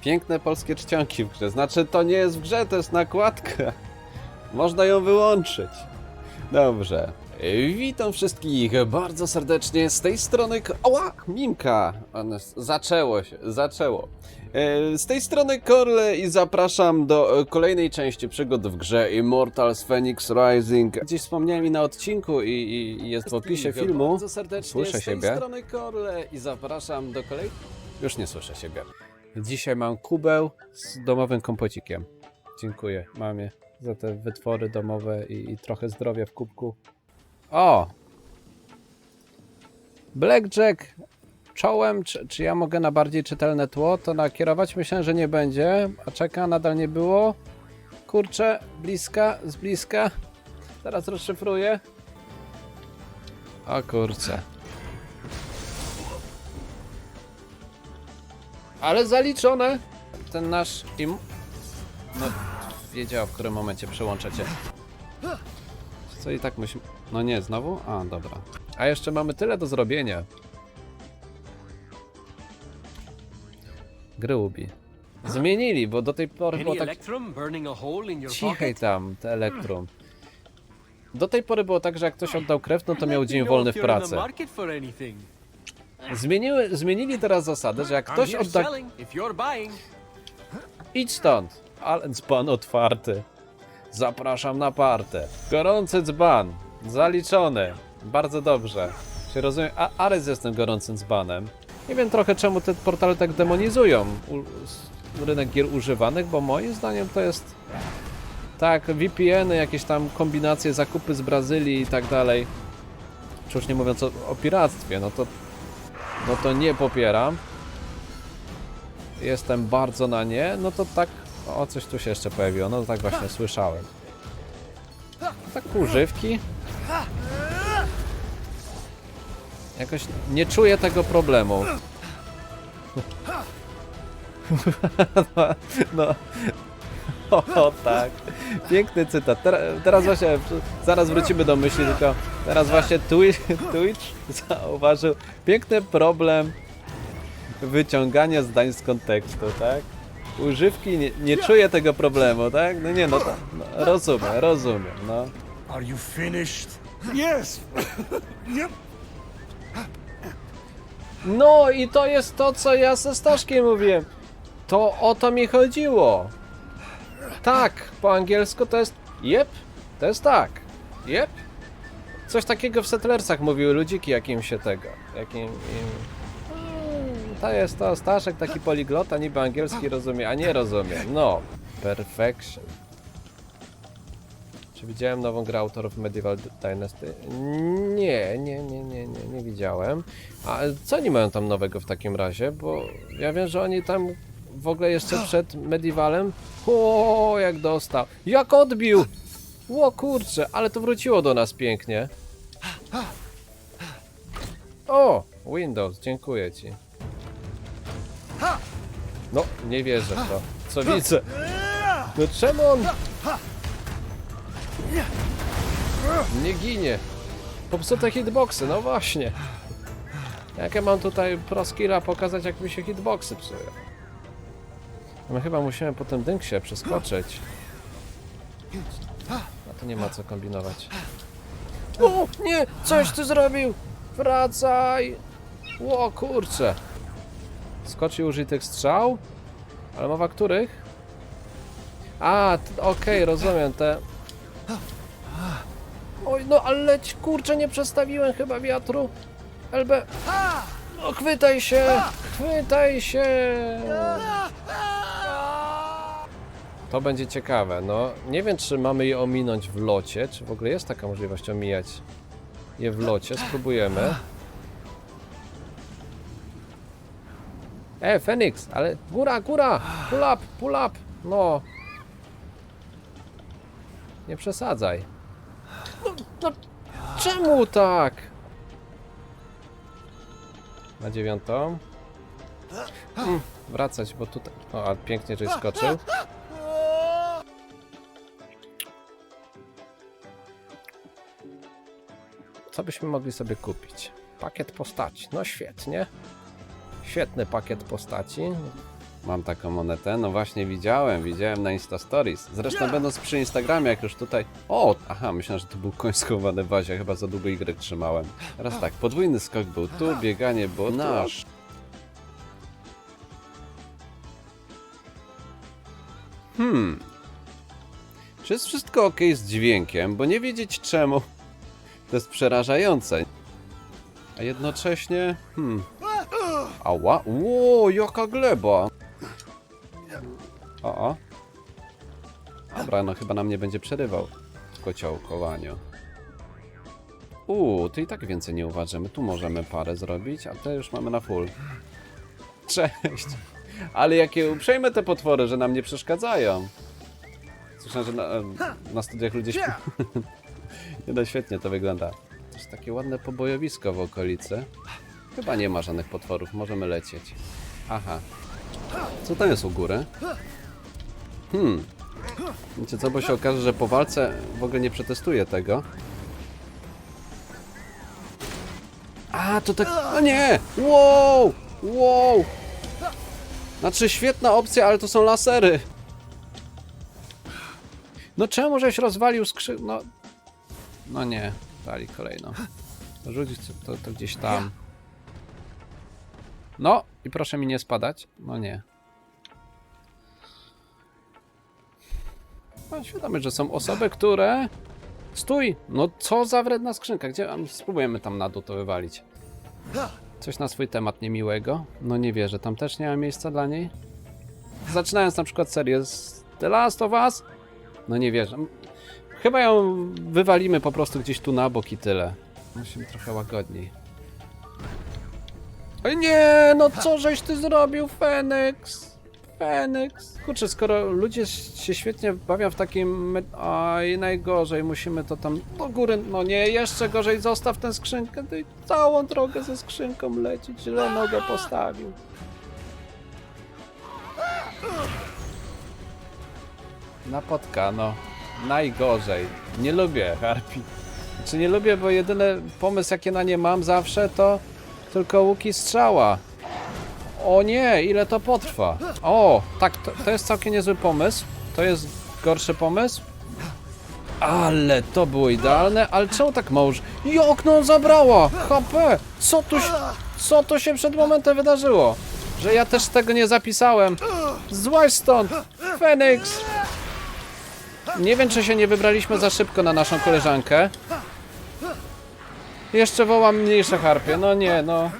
Piękne polskie czcionki w grze. Znaczy, to nie jest w grze, to jest nakładka. Można ją wyłączyć. Dobrze. Witam wszystkich bardzo serdecznie z tej strony. Ała! Mimka! Zaczęło się, zaczęło. E, Z tej strony Korle i zapraszam do e, kolejnej części przygód w grze Immortals Phoenix Rising. Gdzieś wspomniałem i na odcinku i, i jest w opisie filmu. Bardzo serdecznie Słyszę z tej siebie. strony Korle i zapraszam do kolej. Już nie słyszę siebie. Dzisiaj mam kubeł z domowym kompocikiem. Dziękuję mamie za te wytwory domowe i, i trochę zdrowia w kubku. O! Blackjack czołem, czy, czy ja mogę na bardziej czytelne tło to nakierować? Myślałem, że nie będzie, a czeka, nadal nie było. Kurczę, bliska, z bliska. Teraz rozszyfruję. O kurczę. Ale zaliczone! Ten nasz im... No, wiedział w którym momencie przełączę cię. Co i tak musimy... No nie, znowu? A, dobra. A jeszcze mamy tyle do zrobienia. Gry Ubi. Zmienili, bo do tej pory było tak... Cichej tam, te elektrum. Do tej pory było tak, że jak ktoś oddał krew, no to miał dzień wolny w the pracy. Zmieniły, zmienili teraz zasadę, że jak ktoś odda... Idź stąd! Ale dzban otwarty. Zapraszam na partę. Gorący dzban. Zaliczony. Bardzo dobrze. Czy rozumiem? A Ares jest tym gorącym dzbanem. Nie wiem trochę czemu te portale tak demonizują u, rynek gier używanych, bo moim zdaniem to jest tak, VPN-y, jakieś tam kombinacje, zakupy z Brazylii i tak dalej. Czy już nie mówiąc o, o piractwie, no to no to nie popieram jestem bardzo na nie, no to tak. O, coś tu się jeszcze pojawiło, no to tak właśnie słyszałem. Tak używki. Jakoś nie czuję tego problemu. No, no. O, tak. Piękny cytat. Teraz, teraz właśnie, zaraz wrócimy do myśli, tylko teraz właśnie Twitch, Twitch zauważył piękny problem wyciągania zdań z kontekstu, tak? Używki nie, nie czuje tego problemu, tak? No nie, no, to, no rozumiem, rozumiem, no. Are you finished? Yes. yep. No i to jest to, co ja ze Staszkiem mówiłem. To o to mi chodziło. Tak, po angielsku to jest yep, to jest tak. Yep. Coś takiego w Settlersach mówiły ludziki, jakim się tego, jakim im... To jest to, Staszek taki poliglota, niby angielski rozumie, a nie rozumie. No, perfection. Czy widziałem nową grę autorów Medieval Dynasty? Nie, nie, nie, nie, nie, nie widziałem. A co oni mają tam nowego w takim razie? Bo ja wiem, że oni tam w ogóle jeszcze przed Medievalem. O, jak dostał. Jak odbił! Ło kurczę, ale to wróciło do nas pięknie. O, Windows, dziękuję ci. No, nie wierzę w to. Co widzę? No czemu on... Nie ginie. Popsute hitboxy, no właśnie. Jak ja mam tutaj pro skilla pokazać, jak mi się hitboxy psują. My chyba musimy po tym dynksie przeskoczyć. A to nie ma co kombinować. O, nie! Coś ty zrobił! Wracaj! Ło, kurczę! Skoczy użyj tych strzał? Ale mowa których? A, okej, rozumiem, te... Oj, no ale kurczę, nie przestawiłem chyba wiatru. LB... No, chwytaj się! Chwytaj się! To będzie ciekawe, no. Nie wiem, czy mamy je ominąć w locie, czy w ogóle jest taka możliwość omijać je w locie. Spróbujemy. E, Fenix, ale góra, góra! Pull up, pull up! No. Nie przesadzaj. No, no, czemu tak? Na dziewiątą. Mm, wracać, bo tutaj... O, a pięknie, żeś skoczył. Co byśmy mogli sobie kupić? Pakiet postaci. No świetnie. Świetny pakiet postaci. Mam taką monetę. No właśnie widziałem, widziałem na Insta Stories. Zresztą będąc przy Instagramie, jak już tutaj... O, aha, myślałem, że to był koń schowany w wazie. Chyba za długo Y trzymałem. Teraz tak, podwójny skok był tu, bieganie było nasz. Hmm. Czy jest wszystko ok z dźwiękiem? Bo nie wiedzieć czemu. To jest przerażające. A jednocześnie... Hmm. Ała. Ło, jaka gleba. O, o. Dobra, no chyba nam nie będzie przerywał kociołkowaniu. Uuu, to i tak więcej nie uważamy. Tu możemy parę zrobić, a te już mamy na full. Cześć. Ale jakie uprzejme te potwory, że nam nie przeszkadzają. Słyszałem, że na, na studiach ludzie śpią. nie no, świetnie to wygląda. To jest takie ładne pobojowisko w okolicy. Chyba nie ma żadnych potworów, możemy lecieć. Aha. Co tam jest u góry? Hmm. Wiecie co, bo się okaże, że po walce w ogóle nie przetestuję tego. A, to tak... O nie! Wow! Wow! Znaczy, świetna opcja, ale to są lasery. No czemu żeś rozwalił skrzy... No... No nie, dali kolejną. Rzucić to, to gdzieś tam. No, i proszę mi nie spadać. No nie. Mam świadomy, że są osoby, które... Stój! No co za wredna skrzynka. Gdzie... Spróbujemy tam na dół to wywalić. Coś na swój temat niemiłego. No nie wierzę, tam też nie ma miejsca dla niej. Zaczynając na przykład serię z The Last of Us. No nie wierzę. Chyba ją wywalimy po prostu gdzieś tu na bok i tyle. Musimy trochę łagodniej. Oj nie, no co żeś ty zrobił, Fenix? Fenix. Kurczę, skoro ludzie się świetnie bawią w takim... Oj, najgorzej, musimy to tam do góry... No nie, jeszcze gorzej, zostaw tę skrzynkę. Ty całą drogę ze skrzynką lecieć, źle nogę postawił. Napotkano. Najgorzej. Nie lubię harpi. Znaczy nie lubię, bo jedyny pomysł jaki na nie mam zawsze to tylko łuki strzała. O nie, ile to potrwa. O, tak, to, to jest całkiem niezły pomysł. To jest gorszy pomysł. Ale to było idealne, ale czemu tak mało? już- Jak no zabrała? HP! Co tu się, co tu się przed momentem wydarzyło? Że ja też tego nie zapisałem. Złaź stąd! Fenix! Nie wiem, czy się nie wybraliśmy za szybko na naszą koleżankę. Jeszcze wołam mniejsze harpie. No nie, no.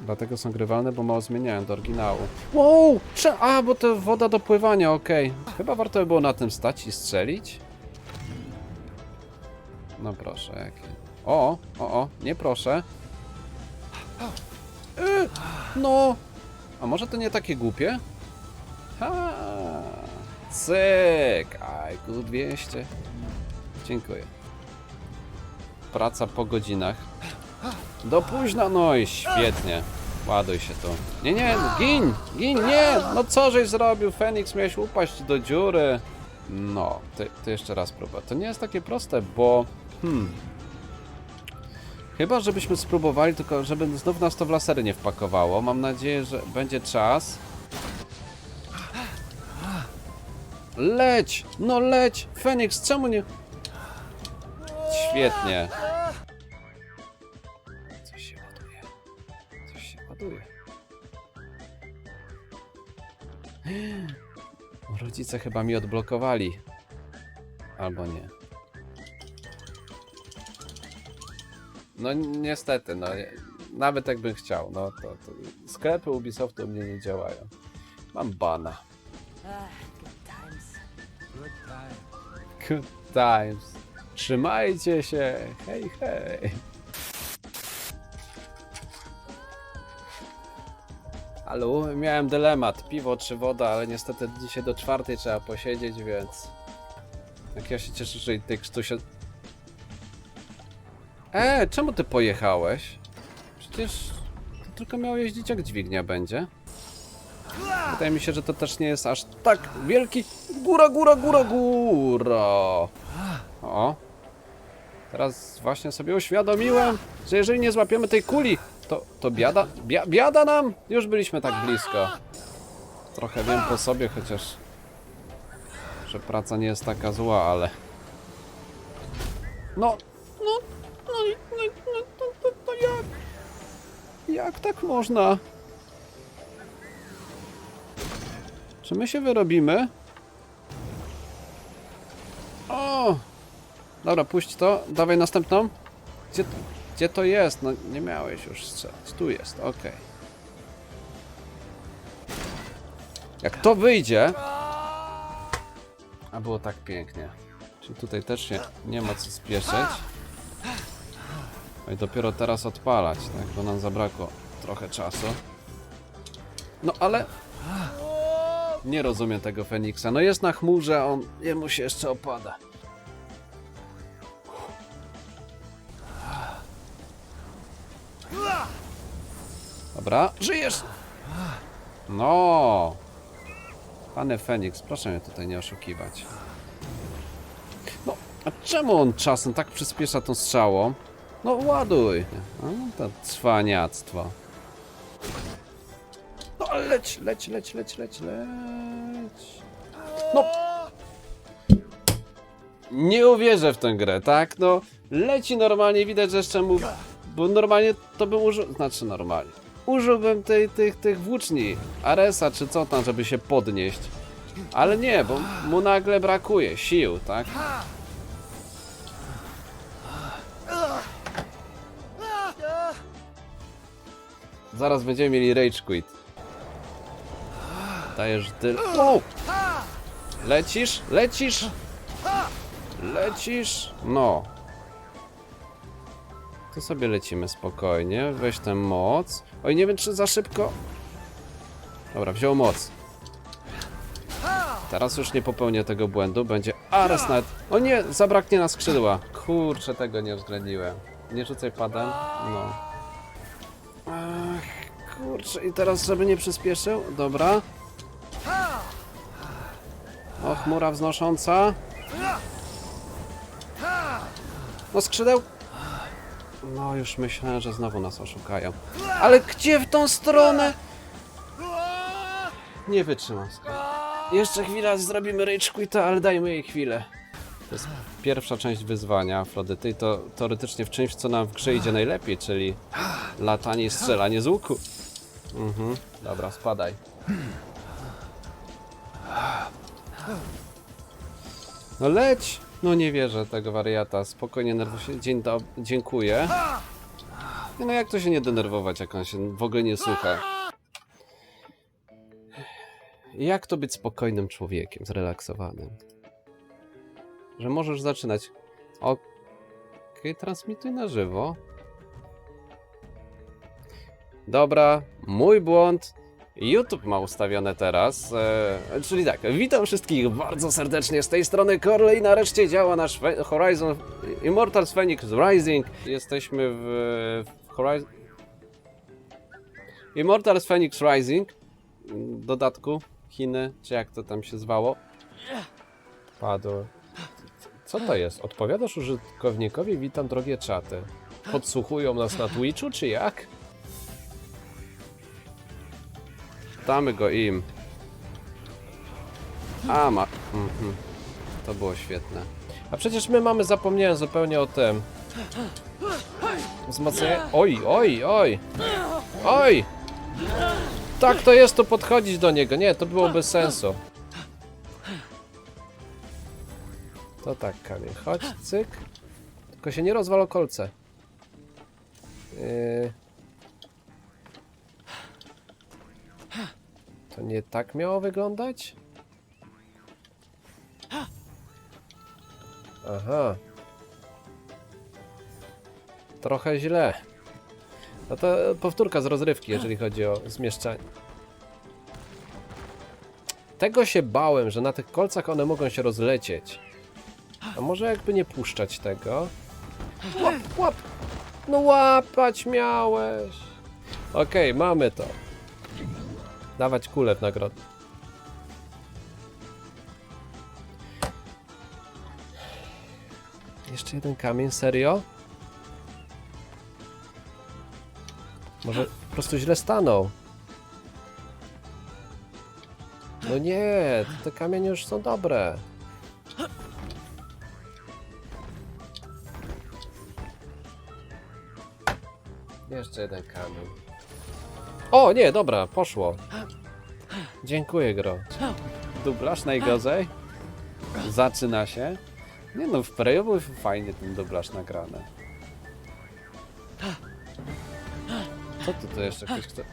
Dlatego są grywalne, bo mało zmieniają do oryginału. Wow! Cze- A, bo to woda do pływania, okej. Chyba warto by było na tym stać i strzelić. No proszę, jakie. O, o, o, nie proszę. Y, no. A może to nie takie głupie? Ha, cyk, IQ 200. Dziękuję. Praca po godzinach. Do późna, no i świetnie. Ładuj się tu. Nie, nie, gin, gin, nie! No co żeś zrobił, Feniks? Miałeś upaść do dziury. No, to jeszcze raz próba. To nie jest takie proste, bo... Hmm... Chyba, żebyśmy spróbowali, tylko żeby znów nas to w lasery nie wpakowało. Mam nadzieję, że będzie czas. Leć! No leć! Feniks, czemu nie... Świetnie. Coś się ładuje. Coś się ładuje. Rodzice chyba mi odblokowali. Albo nie. No niestety, no nawet jakbym chciał, no to, to sklepy Ubisoftu u mnie nie działają. Mam bana. Good times. Trzymajcie się. Hej, hej. Halo, miałem dylemat, piwo czy woda, ale niestety dzisiaj do czwartej trzeba posiedzieć, więc... Jak ja się cieszę, że i tych się... E, czemu ty pojechałeś? Przecież tylko miał jeździć jak dźwignia będzie. Wydaje mi się, że to też nie jest aż tak wielki... Góra, góra, góra, góra! O. Teraz właśnie sobie uświadomiłem, że jeżeli nie złapiemy tej kuli, to, to biada, bia, biada nam! Już byliśmy tak blisko. trochę wiem po sobie, chociaż... Że praca nie jest taka zła, ale... No, no, no, i- no, i- no to, to, to jak? Jak tak można? Czy my się wyrobimy? O! Dobra, puść to. Dawaj następną. Gdzie, gdzie to jest? No nie miałeś już strzelać. Tu jest, okej. Jak to wyjdzie... A było tak pięknie. Czyli tutaj też się nie ma co spieszyć. No i dopiero teraz odpalać, tak? Bo nam zabrakło trochę czasu. No ale... Nie rozumiem tego Feniksa. No jest na chmurze, on... Jemu się jeszcze opada. Dobra, żyjesz! No! Panie Feniks, proszę mnie tutaj nie oszukiwać. No, a czemu on czasem tak przyspiesza tą strzałą? No ładuj! No, to cwaniactwo. Leć, leć, leć, leć, leć, leć. No! Nie uwierzę w tę grę, tak? No, leci normalnie, widać, że jeszcze mu... Bo normalnie to bym użył... Znaczy normalnie. Użyłbym tej, tych, tych włóczni, Aresa czy co tam, żeby się podnieść. Ale nie, bo mu nagle brakuje sił, tak? Zaraz będziemy mieli Rage Quit. Dajesz dyl... Lecisz? Lecisz? Lecisz? No. To sobie lecimy spokojnie. Weź tę moc. Oj, nie wiem czy za szybko. Dobra, wziął moc. Teraz już nie popełnię tego błędu. Będzie Ares nawet. O nie, zabraknie na skrzydła. Kurczę, tego nie uwzględniłem. Nie rzucaj padem. No. Ach, kurczę, i teraz żeby nie przyspieszył. Dobra. O, chmura wznosząca. No skrzydeł. No już myślałem, że znowu nas oszukają. Ale gdzie w tą stronę? Nie wytrzymam. Jeszcze chwila, zrobimy rage ale dajmy jej chwilę. To jest pierwsza część wyzwania Afrodyty i to teoretycznie w czymś, co nam w grze idzie najlepiej, czyli latanie i strzelanie z łuku. Mhm, dobra, spadaj. No leć! No nie wierzę tego wariata. Spokojnie, nerwuj się. Dzień dob- dziękuję. No jak to się nie denerwować, jak on się w ogóle nie słucha? Jak to być spokojnym człowiekiem, zrelaksowanym? Że możesz zaczynać. Okej, transmituj na żywo. Dobra, mój błąd. YouTube ma ustawione teraz. E, czyli tak, witam wszystkich bardzo serdecznie z tej strony Corley. Nareszcie działa nasz Fe- Horizon Immortals Phoenix Rising. Jesteśmy w, w Horizon. Immortals Phoenix Rising. dodatku Chiny, czy jak to tam się zwało. Padło. Co to jest? Odpowiadasz użytkownikowi, witam drogie czaty. Podsłuchują nas na Twitchu, czy jak? Damy go im. A, ma... Mhm. To było świetne. A przecież my mamy, zapomniałem zupełnie o tym. Wzmocnienie... Oj, oj, oj! Oj! Tak to jest tu podchodzić do niego. Nie, to było bez sensu. To tak, kamień. Chodź, cyk. Tylko się nie rozwal o kolce. Yy... To nie tak miało wyglądać? Aha. Trochę źle. No to powtórka z rozrywki, jeżeli chodzi o zmieszczanie. Tego się bałem, że na tych kolcach one mogą się rozlecieć. A może jakby nie puszczać tego? Łap, łap! No łapać miałeś! Okej, mamy to. Dawać kulę w nagrodę. Jeszcze jeden kamień, serio? Może po prostu źle stanął. No nie, te kamienie już są dobre. Jeszcze jeden kamień. O, nie, dobra, poszło. Dziękuję, Gro. Dublaż najgorzej? Zaczyna się. Nie no, w Preju był fajnie ten dublaż nagrany. Co ty to jeszcze ktoś chce?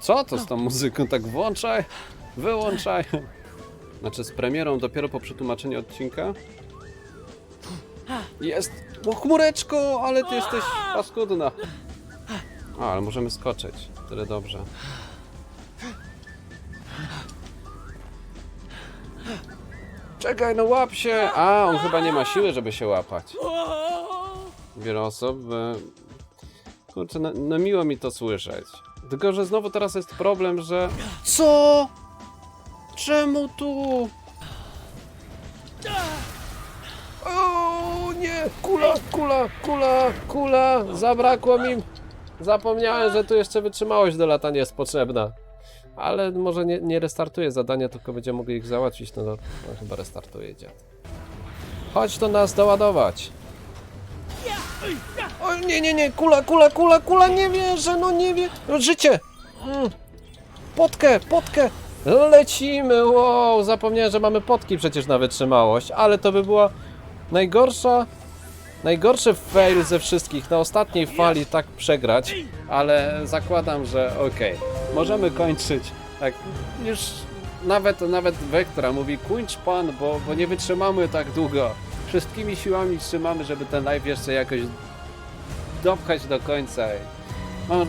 Co to z tą muzyką? Tak włączaj, wyłączaj. Znaczy z premierą dopiero po przetłumaczeniu odcinka? Jest! O chmureczko, ale ty jesteś paskudna. A, ale możemy skoczyć. Tyle dobrze. Czekaj, no łap się! A, on chyba nie ma siły, żeby się łapać. Wiele osób. e, Kurczę, no, no miło mi to słyszeć. Tylko, że znowu teraz jest problem, że... Co? Czemu tu? O nie! Kula, kula, kula, kula! Zabrakło mi... Zapomniałem, że tu jeszcze wytrzymałość do latania jest potrzebna. Ale może nie, nie restartuję zadania, tylko będziemy mogli ich załatwić. No, no, no chyba restartuje dziad. Chodź to nas doładować. O nie, nie, nie, kula, kula, kula, kula, nie wierzę, no nie wie... No, życie! Mm. Potkę, potkę! Lecimy, wow, zapomniałem, że mamy potki przecież na wytrzymałość, ale to by była najgorsza, najgorszy fail ze wszystkich, na ostatniej fali tak przegrać, ale zakładam, że okej, możemy kończyć, tak, już nawet, nawet Wektora mówi, kończ pan, bo, bo nie wytrzymamy tak długo, wszystkimi siłami trzymamy, żeby ten live jeszcze jakoś dopchać do końca. Mam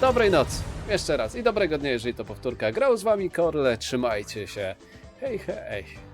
dobrej nocy. Jeszcze raz. I dobrego dnia, jeżeli to powtórka. Grał z wami Korle. Trzymajcie się. Hej, hej.